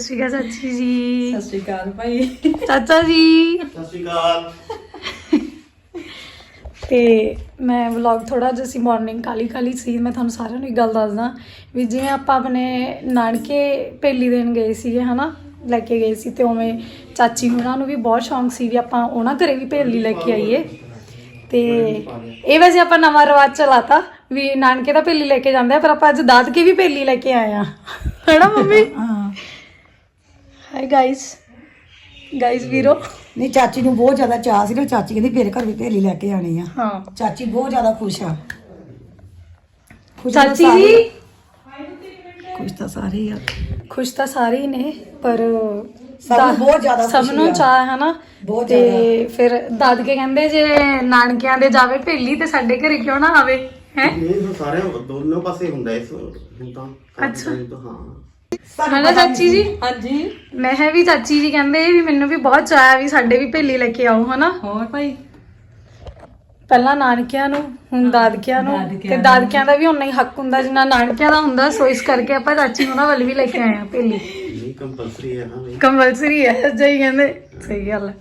ਸ਼੍ਰੀ ਅਕਾਲ ਚਾਚੀ ਜੀ। ਸਤਿ ਸ਼੍ਰੀ ਅਕਾਲ ਭਾਈ। ਚਾਚਾ ਜੀ। ਸਤਿ ਸ਼੍ਰੀ ਅਕਾਲ ਤੇ ਮੈਂ ਵਲੌਗ ਥੋੜਾ ਜਿਹਾ ਸੀ ਮਾਰਨਿੰਗ ਕਾਲੀ ਕਾਲੀ ਸੀ ਮੈਂ ਤੁਹਾਨੂੰ ਸਾਰਿਆਂ ਨੂੰ ਇੱਕ ਗੱਲ ਦੱਸਦਾ ਵੀ ਜਿਵੇਂ ਆਪਾਂ ਆਪਣੇ ਨਾਨਕੇ ਭੇਲੀ ਦੇਣ ਗਏ ਸੀਗੇ ਹਨਾ ਲੈ ਕੇ ਗਏ ਸੀ ਤੇ ਉਵੇਂ ਚਾਚੀ ਹੁਣਾਂ ਨੂੰ ਵੀ ਬਹੁਤ ਸ਼ੌਂਕ ਸੀ ਵੀ ਆਪਾਂ ਉਹਨਾਂ ਘਰੇ ਵੀ ਭੇਲੀ ਲੈ ਕੇ ਆਈਏ। ਤੇ ਇਹ ਵੈਸੇ ਆਪਾਂ ਨਵਾਂ ਰਿਵਾਜ ਚਲਾਤਾ ਵੀ ਨਾਨਕੇ ਦਾ ਭੇਲੀ ਲੈ ਕੇ ਜਾਂਦੇ ਆ ਪਰ ਆਪਾਂ ਅੱਜ ਦਾਦਕੇ ਵੀ ਭੇਲੀ ਲੈ ਕੇ ਆਏ ਆ। ਹੈਨਾ ਮੰਮੀ? ਹਾਂ। ਹਾਈ ਗਾਇਸ ਗਾਇਸ ਵੀਰੋ। ਨਹੀਂ ਚਾਚੀ ਨੂੰ ਬਹੁਤ ਜ਼ਿਆਦਾ ਚਾਹ ਸੀ ਨਾ। ਚਾਚੀ ਕਹਿੰਦੀ ਮੇਰੇ ਘਰ ਵੀ ਭੇਲੀ ਲੈ ਕੇ ਆਣੀ ਆ। ਹਾਂ। ਚਾਚੀ ਬਹੁਤ ਜ਼ਿਆਦਾ ਖੁਸ਼ ਆ। ਖੁਸ਼ ਤਾਂ ਚਾਚੀ? ਸਾਰੇ- ਜੀ ਖੁਸ਼ ਤਾਂ ਸਾਰੇ ਹੀ ਆ। ਖੁਸ਼ ਤਾਂ ਸਾਰੇ ਹੀ ਨੇ ਪਰ ਸਭ ਨੂੰ ਬਹੁਤ ਜ਼ਿਆਦਾ ਸਭ ਖੁਸ਼ੀ ਨੂੰ ਆ। ਚਾਹ ਹੈ ਨਾ ਬਹੁਤ ਤੇ ਫਿਰ ਦਾਦਕੇ ਕਹਿੰਦੇ ਜੇ ਨਾਨਕਿਆਂ ਦੇ ਜਾਵੇ ਭੇਲੀ ਤੇ ਸਾਡੇ ਘਰੇ ਕਿਉਂ ਨਾ ਆਵੇ ਹੈ? ਇਹ ਤਾਂ ਸਾਰੇ ਦੋਨੋਂ ਪਾਸੇ ਹੁੰਦਾ ਇਸ ਹੁਣ ਤਾਂ ਅੱਛਾ। ਹਾਂ। ਹਨਾ ਚਾਚੀ ਜੀ। ਹਾਂਜੀ। ਮੈਂ ਹੈ ਵੀ ਚਾਚੀ ਜੀ ਕਹਿੰਦੇ ਵੀ ਮੈਨੂੰ ਵੀ ਬਹੁਤ ਚਾਹ ਹੈ ਵੀ ਸਾਡੇ ਵੀ ਭੇਲੀ ਲੈ ਕੇ ਆਓ ਹਨਾ? ਹੋਰ ਭਾਈ? ਪਹਿਲਾਂ ਨਾਨਕਿਆਂ ਨੂੰ ਹੁਣ ਦਾਦਕਿਆਂ ਨੂੰ। ਤੇ। ਦਾਦਕਿਆਂ ਦਾ ਵੀ ਉਨਾ ਹੀ ਹੱਕ ਹੁੰਦਾ ਜਿੰਨਾ ਨਾਨਕਿਆਂ ਦਾ ਹੁੰਦਾ ਸੋ ਇਸ ਕਰਕੇ ਆਪਾਂ ਚਾਚੀ ਉਹਨਾਂ ਵੱਲ ਵੀ ਲੈ ਕੇ ਆਏ ਆ ਭੇਲੀ। ਨਹੀਂ ਕੰਪਲਸਰੀ ਹੈ ਨਾ ਬਈ। ਕੰਪਲਸਰੀ ਹੈ ਜਈ ਕਹਿੰਦੇ ਸਹੀ ਗੱਲ ਹੈ।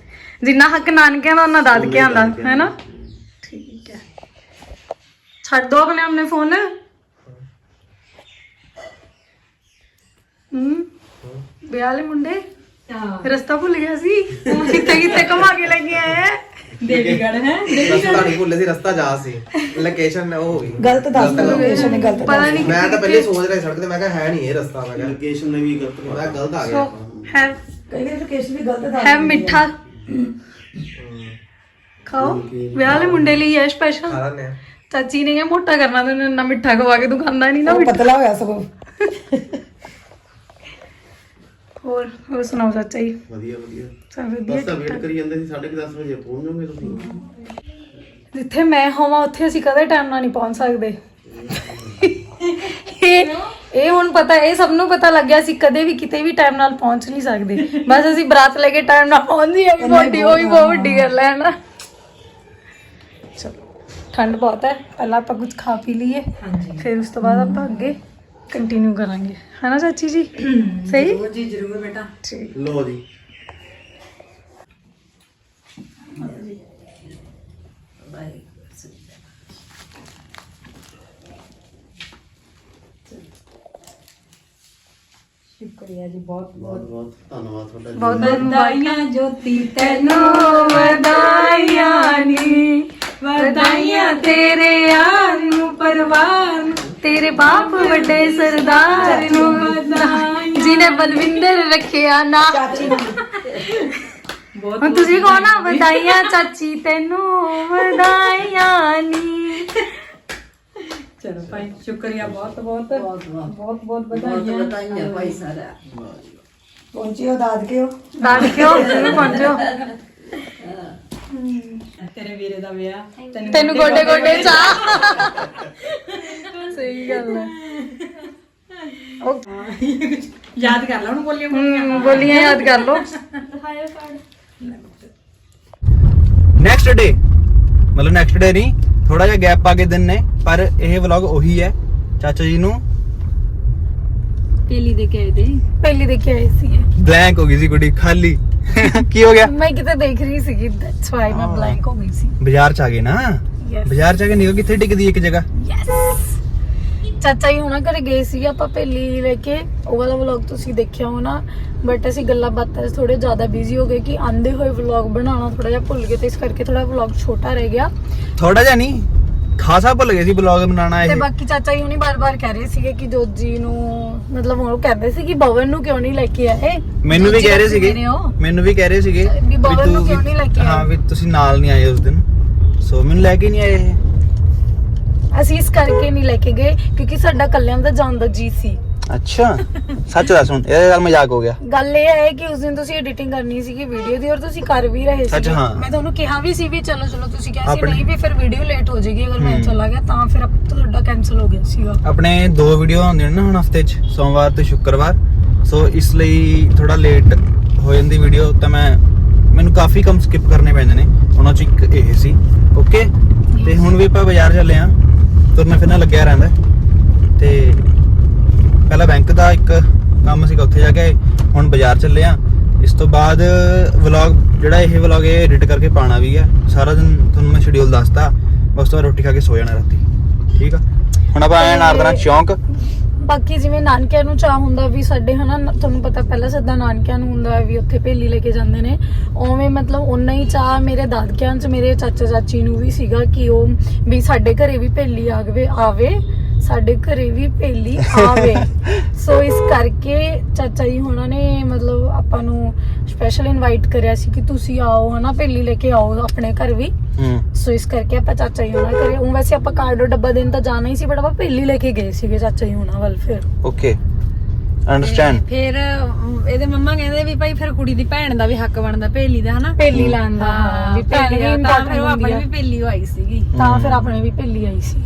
ਜਿੰਨਾ ਹੱਕ ਨਾਨਕਿਆਂ ਦਾ ਉਹਨਾਂ ਦਾਦਕਿਆਂ ਦਾ ਹੈ ਨਾ? ਠੀਕ ਹੈ। ਛੱਡ ਦੋ ਆਪਣੇ ਆਪਣੇ ਫੋਨ ਹੂੰ। ਵਿਆਹ ਵਾਲੇ ਮੁੰਡੇ? ਰਸਤਾ ਭੁੱਲ ਗਿਆ ਸੀ। ਕਿੱਥੇ ਕਿੱਥੇ ਘੁਮਾ ਕੇ ਲੈ ਕੇ ਆਏ ਹੈ ਦੇਵੀਗੜ ਹੈ? ਰਸਤਾ ਨਹੀਂ ਭੁੱਲੇ ਸੀ ਰਸਤਾ ਜਾ ਸੀ। ਲੋਕੇਸ਼ਨ ਉਹ ਹੋ ਗਈ। ਗਲਤ ਦੱਸ ਤਾ ਲੋਕੇਸ਼ਨ ਨੇ ਗਲਤ ਪਤਾ ਦੱਸ ਨਹੀਂ ਮੈਂ ਤਾਂ ਪਹਿਲੇ ਸੋਚ ਰਿਹਾ ਸੀ ਸੜਕ ਤੇ ਮੈਂ ਕਿਹਾ ਹੈ ਨਹੀਂ ਇਹ ਰਸਤਾ ਮੈਂ ਕਿਹਾ ਲੋਕੇਸ਼ਨ ਨੇ ਵੀ ਗਲਤ ਮੈਂ ਗਲਤ ਆ ਗਿਆ। ਸੋ ਹੈ। ਕਈ ਵਾਰ ਲੋਕੇਸ਼ਨ ਵੀ ਗਲਤ ਦੱਸ ਹੈ ਮਿੱਠਾ। ਖਾਓ। ਵਿਆਹ ਵਾਲੇ ਮੁੰਡੇ ਲਈ ਹੈ ਸਪੈਸ਼ਲ ਖਾ ਚਾਚੀ ਨੇ ਕਿਹਾ ਮੋਟਾ ਕਰਨਾ ਤੈਨੂੰ ਇੰਨਾ ਮਿੱਠਾ ਖਵਾ ਕੇ ਤੂੰ ਖਾਂਦਾ ਨਹੀਂ ਨਾ ਮਿੱਠਾ। ਪਤਲਾ ਹੋਇਆ ਸਗੋਂ। ਹੋਰ ਹੋਰ ਸੁਣਾਓ ਚਾਚਾ ਜੀ? ਵਧੀਆ ਵਧੀਆ। ਸਭ ਬਸ ਵਧੀਆ ਤਾਂ ਵੇਟ ਕਰੀ ਜਾਂਦੇ ਸੀ 10:30 ਵਜੇ ਪਹੁੰਚ ਜਾਓਗੇ ਤੁਸੀਂ। ਜਿੱਥੇ ਮੈਂ ਹੋਵਾਂ ਉੱਥੇ ਅਸੀਂ ਕਦੇ ਟਾਈਮ ਨਾਲ ਨਹੀਂ ਪਹੁੰਚ ਸਕਦੇ। ਇਹ ਇਹ ਹੁਣ ਪਤਾ ਇਹ ਸਭ ਨੂੰ ਪਤਾ ਲੱਗਿਆ ਸੀ ਕਦੇ ਵੀ ਕਿਤੇ ਵੀ ਟਾਈਮ ਨਾਲ ਪਹੁੰਚ ਨਹੀਂ ਸਕਦੇ। ਬਸ ਅਸੀਂ ਬਰਾਤ ਲੈ ਕੇ ਟਾਈਮ ਨਾਲ ਪਹੁੰਚ ਜਾਈਏ ਉਹ ਵੀ ਵੱਡੀ ਉਹ ਵੀ ਬਹੁਤ ਵੱਡੀ ਗੱਲ ਹੈ ਨਾ ਚਲੋ ਠੰਡ ਬਹੁਤ ਹੈ ਪਹਿਲਾਂ ਆਪਾਂ ਕੁਝ ਖਾ ਪੀ ਲਈਏ ਫਿਰ ਉਸ ਤੋਂ ਬਾਅਦ ਆਪਾਂ ਅੱਗੇ ਕੰਟੀਨਿਊ ਕਰਾਂਗੇ। ਹੈ ਨਾ ਚਾਚੀ ਜੀ? ਸਹੀ? ਜੀ ਜ਼ਰੂਰ ਬੇਟਾ। ਠੀਕ। ਲੋ ਜੀ। ਸ਼ੁਕਰੀਆ ਜੀ ਬਹੁਤ ਬਹੁਤ ਬਹੁਤ। ਧੰਨਵਾਦ ਤੁਹਾਡਾ ਜੀ। ਬਹੁਤ ਬਹੁਤ ਵਧਾਈਆਂ ਜੋਤੀ ਤੈਨੂੰ ਵਧਾਈਆਂ ਨੀ ਵਧਾਈਆਂ ਤੇਰੇ ਯਾਰ ਨੂੰ ਪਰਵਾਰ ਨੂੰ ਤੇਰੇ ਬਾਪ ਵੱਡੇ ਸਰਦਾਰ ਨੂੰ। ਵਧਾਈਆਂ ਜਿਨੇ ਬਲਵਿੰਦਰ ਰੱਖਿਆ ਨਾ। ਚਾਚੀ ਨੂੰ। ਬਹੁਤ ਹੁਣ ਤੁਸੀਂ ਕਹੋ ਨਾ ਵਧਾਈਆਂ ਚਾਚੀ ਤੈਨੂੰ ਵਧਾਈਆਂ ਨੀ। ਚਲੋ ਭਾਈ ਸ਼ੁਕਰੀਆ ਬਹੁਤ ਬਹੁਤ। ਬਹੁਤ ਬਹੁਤ। ਬਹੁਤ ਵਧਾਈਆਂ। ਪਹੁੰਚਿਓ ਦਾਦਕਿਓ ਦਾਦਕਿਓ ਜ਼ਰੂਰ ਪਹੁੰਚੋ ਤੇਰੇ ਵੀਰੇ ਦਾ ਵਿਆਹ। ਤੈਨੂੰ ਗੋਡੇ ਗੋਡੇ ਚਾ ਸਹੀ ਗੱਲ ਹੈ ਉਹ ਯਾਦ ਕਰ ਲੈ ਉਹਨੂੰ ਬੋਲੀਆਂ ਹਮ, ਬੋਲੀਆਂ। ਯਾਦ ਕਰ ਲਓ। ਨੈਕਸਟ ਡੇ ਮਤਲਬ ਨੈਕਸਟ ਡੇ ਨਹੀਂ ਥੋੜਾ ਜਿਹਾ ਗੈਪ ਪਾ ਕੇ ਦਿਨ ਨੇ ਪਰ ਇਹ ਵਲੌਗ ਉਹੀ ਹੈ। ਚਾਚਾ ਜੀ ਨੂੰ ਪੇਲੀ ਦੇ ਕੇ ਆਏ ਦੇ ਪਹਿਲੀ ਦੇਖੇ ਆਏ ਸੀ ਬਲੈਂਕ ਹੋ ਗਈ ਸੀ ਕੁੜੀ ਖਾਲੀ। ਕੀ ਹੋ ਗਿਆ? ਮੈਂ ਕਿਤੇ ਦੇਖ ਰਹੀ ਸੀ ਦੈਟਸ ਵਾਈ ਮੈਂ ਬਲੈਂਕ ਹੋ ਗਈ ਸੀ। ਬਾਜ਼ਾਰ ਚ ਆ ਗਏ ਨਾ? ਯੈਸ ਬਾਜ਼ਾਰ ਚ ਆ ਕੇ ਨਿਕਲ ਕਿੱਥੇ ਟਿਕਦੀ ਇੱਕ ਜਗ੍ਹਾ? ਯੈਸ ਚਾਚਾ ਜੀ ਹੁਣਾਂ ਘਰੇ ਗਏ ਸੀ ਆਪਾਂ ਪਹਿਲੀ ਲੈ ਕੇ ਉਹ ਵਾਲਾ ਵਲੌਗ ਤੁਸੀਂ ਦੇਖਿਆ ਹੋਣਾ ਬਟ ਅਸੀਂ ਗੱਲਾਂ ਬਾਤਾਂ 'ਚ ਥੋੜੇ ਜ਼ਿਆਦਾ ਬਿਜ਼ੀ ਹੋ ਗਏ ਕਿ ਆਂਦੇ ਹੋਏ ਵਲੌਗ ਬਣਾਉਣਾ ਥੋੜਾ ਜਿਹਾ ਭੁੱਲ ਗਏ ਤੇ ਇਸ ਕਰਕੇ ਥੋੜਾ ਵਲੌਗ ਛੋਟਾ ਰਹਿ ਗਿਆ। ਥੋੜਾ ਜਿਹਾ ਨਹੀਂ ਖਾਸਾ ਭੁੱਲ ਗਏ ਸੀ ਵਲੌਗ ਬਣਾਉਣਾ ਤੇ ਇਹ। ਬਾਕੀ ਚਾਚਾ ਜੀ ਹੁਣੀ ਬਾਰ-ਬਾਰ ਕਹਿ ਰਹੇ ਸੀਗੇ ਕਿ ਜੋਜੀ ਨੂੰ ਮਤਲਬ ਉਹ ਕਹਿੰਦੇ ਸੀ ਕਿ ਬਵਨ ਨੂੰ ਕਿਉਂ ਨਹੀਂ ਲੈ ਕੇ ਆਏ? ਮੈਨੂੰ ਵੀ ਕਹਿ ਰਹੇ ਸੀਗੇ। ਮੈਨੂੰ ਵੀ ਕਹਿ ਰਹੇ ਸੀਗੇ ਵੀ ਬਵਨ ਨੂੰ ਕਿਉਂ ਨਹੀਂ ਲੈ ਕੇ ਆਏ? ਹਾਂ ਵੀ ਤੁਸੀਂ ਨਾਲ ਨਹੀਂ ਆਏ ਉਸ ਦਿਨ। ਸੋ ਮੈਨੂੰ ਲੈ ਕੇ ਨਹੀਂ ਆਏ ਅਸੀਂ ਇਸ ਕਰਕੇ ਨਹੀਂ ਲੈ ਕੇ ਗਏ ਕਿਉਂਕਿ ਸਾਡਾ ਕੱਲਿਆਂ ਦਾ ਜਾਣ ਦਾ ਜੀ ਸੀ। ਅੱਛਾ ਸੱਚ ਦੱਸ ਹੁਣ ਇਹ ਗੱਲ ਮਜ਼ਾਕ ਹੋ ਗਿਆ। ਗੱਲ ਇਹ ਹੈ ਕਿ ਉਸ ਦਿਨ ਤੁਸੀਂ ਐਡੀਟਿੰਗ ਕਰਨੀ ਸੀਗੀ ਵੀਡੀਓ ਦੀ ਔਰ ਤੁਸੀਂ ਕਰ ਵੀ ਰਹੇ ਸੀ ਅੱਛਾ, ਹਾਂ। ਮੈਂ ਤੁਹਾਨੂੰ ਕਿਹਾ ਵੀ ਸੀ ਵੀ ਚਲੋ ਚਲੋ ਤੁਸੀਂ ਕਿਹਾ ਸੀ ਆਪਣੇ- ਨਹੀਂ ਵੀ ਫਿਰ ਵੀਡੀਓ ਲੇਟ ਹੋ ਜਾਏਗੀ ਅਗਰ ਮੈਂ ਹੂੰ। ਚਲਾ ਗਿਆ ਤਾਂ ਫਿਰ ਅਪ- ਤੁਹਾਡਾ ਕੈਨਸਲ ਹੋ ਗਿਆ ਸੀਗਾ। ਆਪਣੇ ਦੋ ਵੀਡੀਓ ਹੁੰਦੇ ਨੇ ਨਾ ਹੁਣ ਹਫ਼ਤੇ 'ਚ ਸੋਮਵਾਰ ਤੇ ਸ਼ੁੱਕਰਵਾਰ। ਸੋ ਇਸ ਲਈ ਥੋੜਾ ਲੇਟ ਹੋ ਜਾਂਦੀ ਵੀਡੀਓ ਤਾਂ ਮੈਂ ਮੈਨੂੰ ਕਾਫੀ ਕੰਮ ਸਕਿਪ ਕਰਨੇ ਪੈਂਦੇ ਨੇ। ਉਹਨਾਂ 'ਚ ਇੱਕ ਇਹ ਸੀ ਓਕੇ ਤੇ ਹੁਣ ਵੀ ਆਪਾਂ ਬਾਜ਼ਾਰ ਚੱਲੇ ਆ। ਤੁਰਨਾ ਫਿਰਨਾ ਲੱਗਿਆ ਰਹਿੰਦਾ। ਤੇ ਪਹਿਲਾਂ ਬੈਂਕ ਦਾ ਇੱਕ ਕੰਮ ਸੀਗਾ ਉੱਥੇ ਜਾ ਕੇ ਹੁਣ ਬਾਜ਼ਾਰ ਚੱਲੇ ਆ। ਇਸ ਤੋਂ ਬਾਅਦ ਵਲੌਗ ਜਿਹੜਾ ਇਹ ਵਲੌਗ ਇਹ ਐਡਿਟ ਕਰਕੇ ਪਾਣਾ ਵੀ ਹੈ ਸਾਰਾ ਦਿਨ ਤੁਹਾਨੂੰ ਮੈਂ ਸ਼ਡਿਊਲ ਦੱਸਤਾ। ਉਸ ਤੋਂ ਬਾਅਦ ਰੋਟੀ ਖਾ ਕੇ ਸੋ ਜਾਣਾ ਰਾਤੀ। ਠੀਕ ਆ? ਹੁਣ ਆਪਾਂ ਆਏ ਨਾਰਦਨਾ ਚੌਂਕ ਬਾਕੀ ਜਿਵੇਂ ਨਾਨਕਿਆਂ ਨੂੰ ਚਾਹ ਹੁੰਦਾ ਵੀ ਸਾਡੇ ਹਨਾ ਤੁਹਾਨੂੰ ਪਤਾ ਪਹਿਲਾਂ ਸਿੱਧਾ ਨਾਨਕਿਆਂ ਨੂੰ ਹੁੰਦਾ ਹੈ ਵੀ ਉੱਥੇ ਭੇਲੀ ਲੈ ਕੇ ਜਾਂਦੇ ਨੇ। ਉਵੇਂ ਮਤਲਬ ਓਨਾ ਹੀ ਚਾਹ ਮੇਰੇ ਦਾਦਕਿਆਂ 'ਚ ਮੇਰੇ ਚਾਚਾ ਚਾਚੀ ਨੂੰ ਵੀ ਸੀਗਾ ਕਿ ਉਹ ਵੀ ਸਾਡੇ ਘਰੇ ਵੀ ਭੇਲੀ ਆਵੇ ਆਵੇ ਸਾਡੇ ਘਰੇ ਵੀ ਭੇਲੀ ਆਵੇ। ਸੋ ਇਸ ਕਰਕੇ ਚਾਚਾ ਜੀ ਹੁਣਾਂ ਨੇ ਮਤਲਬ ਆਪਾਂ ਨੂੰ ਸਪੈਸ਼ਲ ਇਨਵਾਈਟ ਕਰਿਆ ਸੀ ਕਿ ਤੁਸੀਂ ਆਓ ਹਨਾ ਭੇਲੀ ਲੈ ਕੇ ਆਓ ਆਪਣੇ ਘਰ ਵੀ। ਸੋ ਇਸ ਕਰਕੇ ਆਪਾਂ ਚਾਚਾ ਜੀ ਹੁਣਾਂ ਘਰੇ। ਉਹ ਵੈਸੇ ਆਪਾਂ ਕਾਰਡੋ ਡੱਬਾ ਦੇਣ ਤਾਂ ਜਾਣਾ ਹੀ ਸੀ ਬਟ ਆਪਾਂ ਭੇਲੀ ਲੈ ਕੇ ਗਏ ਸੀਗੇ ਚਾਚਾ ਜੀ ਹੁਣਾਂ ਵੱਲ ਫਿਰ। ਓਕੇ ਅੰਡਰਸਟੈਂਡ ਫਿਰ ਇਹਦੇ ਮੰਮਾ ਕਹਿੰਦੇ ਵੀ ਭਾਈ ਫਿਰ ਕੁੜੀ ਦੀ ਭੈਣ ਦਾ ਵੀ ਹੱਕ ਬਣਦਾ ਭੇਲੀ ਦਾ ਹਨਾ? ਭੇਲੀ ਲੈਣ ਦਾ ਵੀ ਭੈਣ ਭੇਲੀ ਦਾ ਤਾਂ ਫਿਰ ਉਹ ਆਪਣੀ। ਵੀ ਭੇਲੀ ਹੋਈ ਸੀਗੀ। ਤਾਂ ਫਿਰ ਆਪਣੇ ਵੀ ਭੇਲੀ ਆਈ ਸੀ।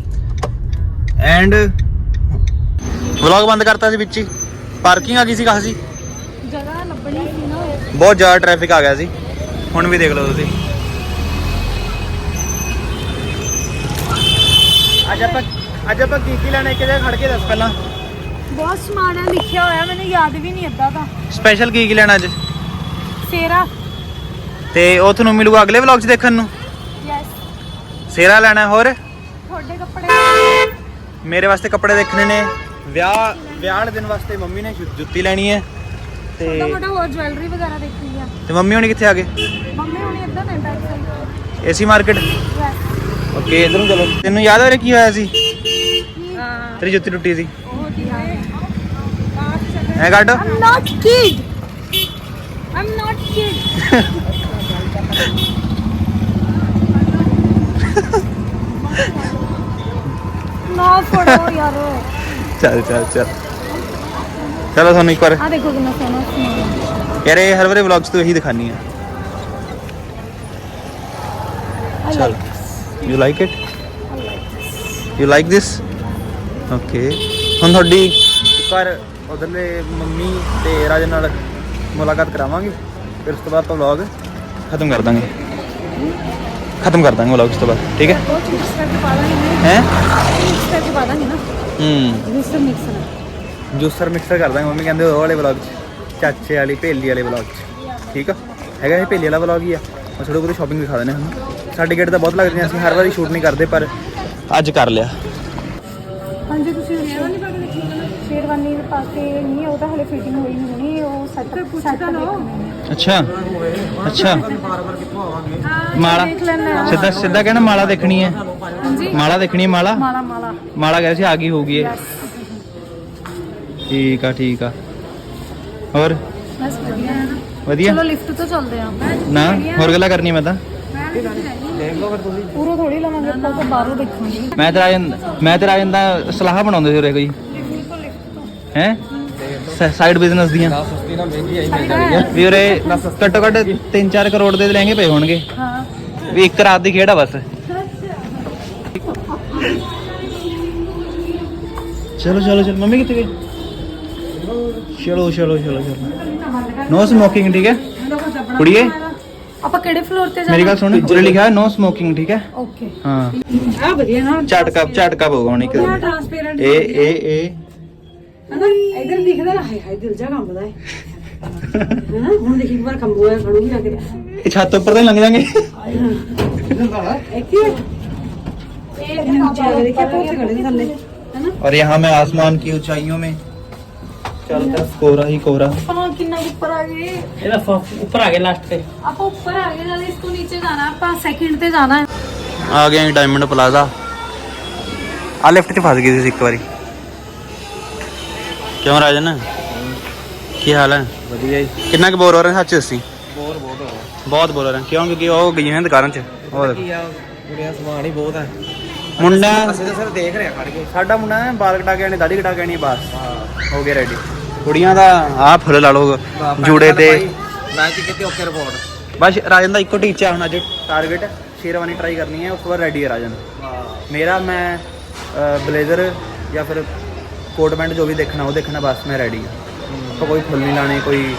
ਐਂਡ ਵਲੌਗ ਬੰਦ ਕਰਤਾ ਸੀ ਵਿੱਚ ਹੀ। ਪਾਰਕਿੰਗ ਆ ਗਈ ਸੀ ਕਾਹੀ ਜਗ੍ਹਾ ਲੱਭਣੀ ਸੀ ਨਾ ਬਹੁਤ ਜ਼ਿਆਦਾ ਟ੍ਰੈਫਿਕ ਆ ਗਿਆ ਸੀ। ਹੁਣ ਵੀ ਦੇਖ ਲਓ ਤੁਸੀਂ। ਅੱਜ ਆਪਾਂ ਅੱਜ ਆਪਾਂ ਕੀ ਕੀ ਲੈਣਾ ਇੱਕ ਜਗ੍ਹਾ ਖੜ ਕੇ ਦੱਸ ਪਹਿਲਾਂ। ਬਹੁਤ ਸਮਾਨ ਹੈ ਲਿਖਿਆ ਹੋਇਆ ਮੈਨੂੰ ਯਾਦ ਵੀ ਨਹੀਂ ਅੱਦਾ ਤਾਂ। ਸਪੈਸ਼ਲ ਕੀ ਕੀ ਲੈਣਾ ਅੱਜ? ਸੇਰਾ। ਤੇ ਉਹ ਤੁਹਾਨੂੰ ਮਿਲੂਗਾ ਅਗਲੇ ਵਲੌਗ 'ਚ ਦੇਖਣ ਨੂੰ। ਯੈਸ ਸੇਰਾ ਲੈਣਾ ਹੋਰ? ਤੁਹਾਡੇ ਕੱਪੜੇ। ਮੇਰੇ ਵਾਸਤੇ ਕੱਪੜੇ ਦੇਖਣੇ ਨੇ। ਵਿਆਹ ਵਿਆਹ ਵਾਲੇ ਦਿਨ ਵਾਸਤੇ ਮੰਮੀ ਨੇ ਜੁ- ਜੁੱਤੀ ਲੈਣੀ ਹੈ। ਤੇ ਛੋਟਾ ਮੋਟਾ ਹੋਰ ਜਵੈਲਰੀ ਵਗੈਰਾ ਦੇਖੀ ਆ। ਤੇ ਮੰਮੀ ਹੋਣੀ ਕਿੱਥੇ ਆ ਗਏ? ਮੰਮੀ ਹੁਣੀ ਇੱਦਾਂ ਨੇ back side AC market? Yes okay ਇਧਰ ਨੂੰ ਚਲੋ। ਤੈਨੂੰ ਯਾਦ ਆ ਰਿਹਾ ਕੀ ਹੋਇਆ ਸੀ? ਹਾਂ। ਤੇਰੀ ਜੁੱਤੀ ਟੁੱਟੀ ਸੀ। ਉਹ ਠੀਕ ਹੈ। ਐ ਕੱਢ। I'm not kid. I'm not kid. ਨਾ ਫੜੋ ਯਾਰ। ਚੱਲ ਚੱਲ ਚੱਲ। ਚਲੋ ਤੁਹਾਨੂੰ ਇੱਕ ਵਾਰ। ਆ ਦੇਖੋ ਕਿੰਨਾ ਸੋਹਣਾ ਸਮਾਨ ਯਾਰ ਇਹ ਹਰ ਵਾਰੇ ਵਲੌਗਸ ਤੋਂ ਇਹੀ ਦਿਖਾਨੀ ਹੈ I ਚਲ। like you like it you like this okay ਹੁਣ ਤੁਹਾਡੀ ਵਾਰ ਉਧਰਲੇ ਮੰਮੀ ਤੇ ਰਾਜਨ ਨਾਲ ਮੁਲਾਕਾਤ ਕਰਾਵਾਂਗੇ ਫਿਰ ਉਸ ਤੋਂ ਬਾਅਦ ਤਾਂ ਵਲੌਗ ਖਤਮ ਕਰ ਦਾਂਗੇ। ਖਤਮ ਕਰ ਦਾਂਗੇ ਵਲੌਗ ਉਸ ਤੋਂ ਬਾਅਦ ਠੀਕ ਹੈ? ਹੈ? ਮਿਕਸ ਕਰਕੇ ਪਾ ਦਾਂਗੇ ਨਾ। ਹੂੰ। Mixer mixer. ਜੂਸਰ ਮਿਕਸਰ ਕਰ ਦਾਂਗੇ ਮੰਮੀ ਕਹਿੰਦੇ ਉਹ ਵਾਲੇ ਵਲੌਗ 'ਚ ਚਾਚੇ ਵਾਲੀ ਭੇਲੀ ਵਾਲੇ ਵਲੌਗ 'ਚ। ਠੀਕ ਆ? ਹੈਗਾ ਇਹ ਭੇਲੀ ਵਾਲਾ ਵਲੌਗ ਹੀ ਆ? ਮੈਂ ਥੋੜੀ ਬਹੁਤੀ ਸ਼ਾਪਿੰਗ ਦਿਖਾ ਦਿੰਦੇ ਹਾਂ। ਸਾਡੇ ਗੇਟ ਤਾਂ ਬਹੁਤ ਲੱਗਦੀਆਂ ਅਸੀਂ ਹਰ ਵਾਰੀ ਸ਼ੂਟ ਨਹੀਂ ਕਰਦੇ ਪਰ ਅੱਜ ਕਰ ਲਿਆ। ਹਾਂਜੀ ਤੁਸੀਂ ਸ਼ੇਰਵਾਨੀ ਪਾ ਕੇ ਦੇਖੀ ਸ਼ੇਰਵਾਨੀ ਪਾ ਕੇ ਨਹੀਂ ਉਹ ਤਾਂ ਹਲੇ ਫਿਟਿੰਗ ਹੋਈ ਨਹੀਂ ਹੋਣੀ ਉਹ ਸੈੱਟ ਪੁੱਛ ਤਾਂ ਲਓ। ਅੱਛਾ ਅੱਛਾ। ਮਾਲਾ ਦੇਖ ਲੈਣਾ ਸਿੱਧਾ ਸਿੱਧਾ ਕਹਿਣਾ ਮਾਲਾ ਦੇਖਣੀ ਹੈ। ਮਾਲਾ ਦੇਖਣੀ ਹੈ ਮਾਲਾ? ਮਾਲਾ ਮਾਲਾ। ਮਾਲਾ ਕਹਿ ਸੀ ਆ ਗਈ ਹੋਊਗੀ ਇਹ। ਠੀਕ ਆ ਠੀਕ ਆ। ਹੋਰ? ਬਸ ਵਧੀਆ। ਹੈ ਨਾ ਵਧੀਆ। ਚਲੋ ਲਿਫਟ ਤੋਂ ਚੱਲਦੇ ਆਂ। ਨਾ ਹੋਰ ਗੱਲਾਂ ਕਰਨੀ ਮੈਂ ਤਾਂ। ਪੂਰਾ ਥੋੜੀ ਲਵਾਂਗੇ ਆਪਾਂ ਤਾਂ ਬਾਹਰੋਂ ਦੇਖਾਂਗੇ। ਮੈਂ ਤੇ ਰਾਜਨ ਮੈਂ ਤੇ ਰਾਜਨ ਦਾ ਸਲਾਹ ਬਣਾਉਂਦੇ ਸੀ ਉਰੇ ਕੋਈ। ਹੈ? ਸਾਈਡ ਬਿਜ਼ਨਸ ਦੀਆਂ। ਵੀ ਉਰੇ ਘੱਟੋ ਘੱਟ 3-4 ਕਰੋੜ ਦੇ ਲਹਿੰਗੇ ਪਏ ਹੋਣਗੇ। ਹਾਂ। ਵੀ ਇੱਕ ਰਾਤ ਦੀ ਖੇਡ ਆ ਬਸ। ਚਲੋ ਚਲੋ ਚਲੋ। ਮੰਮੀ ਕਿੱਥੇ ਗਈ ਚਲੋ ਚਲੋ ਚਲੋ ਚਲੋ ਨੋ ਸਮੋਕਿੰਗ ਠੀਕ ਹੈ ਕੁੜੀਏ ਆਪਾਂ ਕਿਹੜੇ ਫਲੋਰ ਤੇ ਮੇਰੀ ਗੱਲ ਸੁਣ ਉਰੇ ਲਿਖਿਆ ਹੈ ਨੋ ਸਮੋਕਿੰਗ ਠੀਕ ਹੈ ਓਕੇ ਹਾਂ ਆ ਵਧੀਆ ਨਾ ਝਟਕਾ ਝਟਕਾ ਹੋਗਾ ਹੁਣ ਇੱਕ ਟ੍ਰਾਂਸਪੇਰੈਂਟ ਇਹ ਇਹ ਇਹ ਹਨਾ ਇਧਰ ਦਿਖਦਾ ਨਾ ਹਾਏ ਹਾਏ ਦਿਲ ਜਾ ਕੰਬਦਾ ਹੈ ਹਨਾ ਹੁਣ ਦੇਖੀ ਇੱਕ ਵਾਰ ਕੰਬੋਇਆ ਖੜੂਗੀ ਆ ਕੇ ਇਹ ਛੱਤ ਉੱਪਰ ਤਾਂ ਲੰਘ ਜਾਾਂਗੇ ਇੱਥੇ ਇਹ ਨੀਚੇ ਆ ਕੇ ਦੇਖਿਆ ਤਾਂ ਉੱਥੇ ਖੜੇ ਸੀ ਥੱਲੇ ਹਨਾ और यहाँ मैं आसमान की ऊंचाइयों में ਚੱਲ ਤਾਂ ਕੋਰਾ ਹੀ ਕੋਰਾ ਆਪਾਂ ਕਿੰਨਾ ਉੱਪਰ ਆ ਗਏ? ਇਹਦਾ ਫ- ਉੱਪਰ ਆ ਗਏ ਲਾਸਟ ਤੇ। ਆਪਾਂ ਉੱਪਰ ਆ ਗਏ ਜਦ ਇਸ ਤੋਂ ਨੀਚੇ ਜਾਣਾ ਆਪਾਂ ਸੈਕਿੰਡ ਤੇ ਜਾਣਾ। ਹੈ ਆ ਗਏ ਅਸੀਂ ਡਾਇਮੰਡ ਪਲਾਜ਼ਾ ਆ ਲਿਫਟ 'ਚ ਫਸ ਗਏ ਸੀ ਇੱਕ ਵਾਰੀ। ਕਿਉਂ ਰਾਜਨ? ਕੀ ਹਾਲ ਹੈ? ਵਧੀਆ ਜੀ। ਕਿੰਨਾ ਕੁ ਬੋਰ ਹੋ ਰਹੇ ਸੱਚ ਅਸੀਂ ਬੋਰ ਬਹੁਤ ਹੋ ਬਹੁਤ ਬੋਰ ਹੋ ਰਹੇ। ਕਿਉਂ? ਕਿਉਂਕਿ ਉਹ ਗਈਆਂ ਨੇ ਦੁਕਾਨਾਂ 'ਚ। ਹੋਰ ਰਿਹਾ ਸਮਾਨ ਹੀ ਬਹੁਤ ਹੈ ਮੁੰਡਾ ਅਸੀਂ ਤਾਂ ਸਿਰ ਦੇਖ ਰਹੇ ਖੜ ਕੇ। ਸਾਡਾ ਮੁੰਡਾ ਨੇ ਬਾਲ ਕਟਾ ਕੇ ਆਣੀ ਦਾੜੀ ਕਟਾ ਕੇ ਆਣੀ ਬਸ। ਹੋ ਗਿਆ ਰੈਡੀ ਕੁੜੀਆਂ ਦਾ ਆ ਫੁੱਲ ਲਾ ਲਓ ਜੂੜੇ ਤੇ। ਮੈਂ ਕਿ ਕਿਤੇ ਓਕੇ ਰਿਪੋਰਟ ਬਸ ਰਾਜਨ ਦਾ ਇੱਕੋ ਟੀਚਾ ਹੁਣ ਅੱਜ। ਟਾਰਗੇਟ ਸ਼ੇਰਵਾਨੀ ਟਰਾਈ ਕਰਨੀ ਹੈ ਉਸ ਤੋਂ ਬਾਅਦ ਰੈਡੀ ਹੈ ਰਾਜਨ। ਮੇਰਾ ਮੈਂ ਬਲੇਜ਼ਰ ਜਾਂ ਫਿਰ ਕੋਟ ਪੈਂਟ ਜੋ ਵੀ ਦੇਖਣਾ ਉਹ ਦੇਖਣਾ ਬਸ ਮੈਂ ਰੈਡੀ ਹਾਂ। ਆਪਾਂ ਕੋਈ ਫੁੱਲ ਨਹੀਂ ਲਾਣੇ ਕੋਈ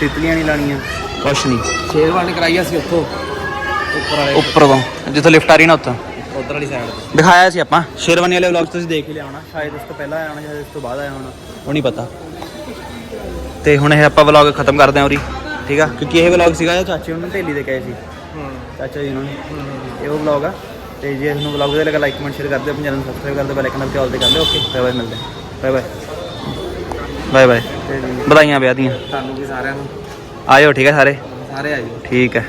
ਤਿਤਲੀਆਂ ਨਹੀਂ ਲਾਣੀਆਂ ਕੁਛ ਨਹੀਂ। ਸ਼ੇਰਵਾਨੀ ਕਰਾਈ ਅਸੀਂ ਉੱਥੋਂ। ਉੱਪਰ ਵਾਲੇ। ਉੱਪਰ ਤੋਂ ਜਿੱਥੋਂ ਲਿਫਟ ਆ ਰਹੀ ਨਾ ਉੱਥੋਂ। ਉਧਰ ਵਾਲੀ ਸਾਈਡ ਦਿਖਾਇਆ ਸੀ ਆਪਾਂ। ਸ਼ੇਰਵਾਨੀ ਵਾਲੇ ਵਲੌਗ ਤੁਸੀਂ ਦੇਖ ਹੀ ਲਿਆ ਹੋਣਾ। ਸ਼ਾਇਦ ਉਸ ਤੋਂ ਪਹਿਲਾਂ ਆਇਆ ਹੋਣਾ ਸ਼ਾਇਦ ਉਸ ਤੋਂ ਬਾਅਦ ਆਇਆ ਹੋਣਾ। ਉਹ ਨਹੀਂ ਪਤਾ। ਤੇ ਹੁਣ ਇਹ ਆਪਾਂ ਵਲੌਗ ਖਤਮ ਕਰਦੇ ਹਾਂ ਉਰੀ। ਠੀਕ ਆ? ਕਿਉਂਕਿ ਇਹ ਵਲੌਗ ਸੀਗਾ ਇਹ ਚਾਚੇ ਉਹਨਾਂ ਨੇ ਢੇਲੀ ਦੇ ਕਹੇ ਸੀ। ਚਾਚਾ ਜੀ ਉਹਨਾਂ ਨੇ ਇਹ ਉਹ ਵਲੌਗ ਆ। ਤੇ ਜੇ ਤੁਹਾਨੂੰ ਵਲੌਗ ਵਧੀਆ ਲੱਗਾ ਲਾਈਕ ਕਮੈਂਟ ਸ਼ੇਅਰ ਕਰ ਦਿਓ ਆਪਣੇ ਚੈਨਲ ਨੂੰ ਸਬਸਕ੍ਰਾਈਬ ਕਰ ਦਿਓ ਬੈਲ ਆਈਕਨ ਨਾਲ ਕਾਲ ਤੇ ਕਰ ਲਿਓ ਓਕੇ ਬਾਏ ਬਾਏ ਮਿਲਦੇ ਬਾਏ ਬਾਏ ਬਾਏ ਬਾਏ ਵਧਾਈਆਂ ਵਿਆਹ ਦੀਆਂ। ਤੁਹਾਨੂੰ ਵੀ ਸਾਰਿਆਂ ਨੂੰ। ਆਇਓ ਠੀਕ ਹੈ ਸਾਰੇ? ਸਾਰੇ ਆਇਓ। ਠੀਕ ਹੈ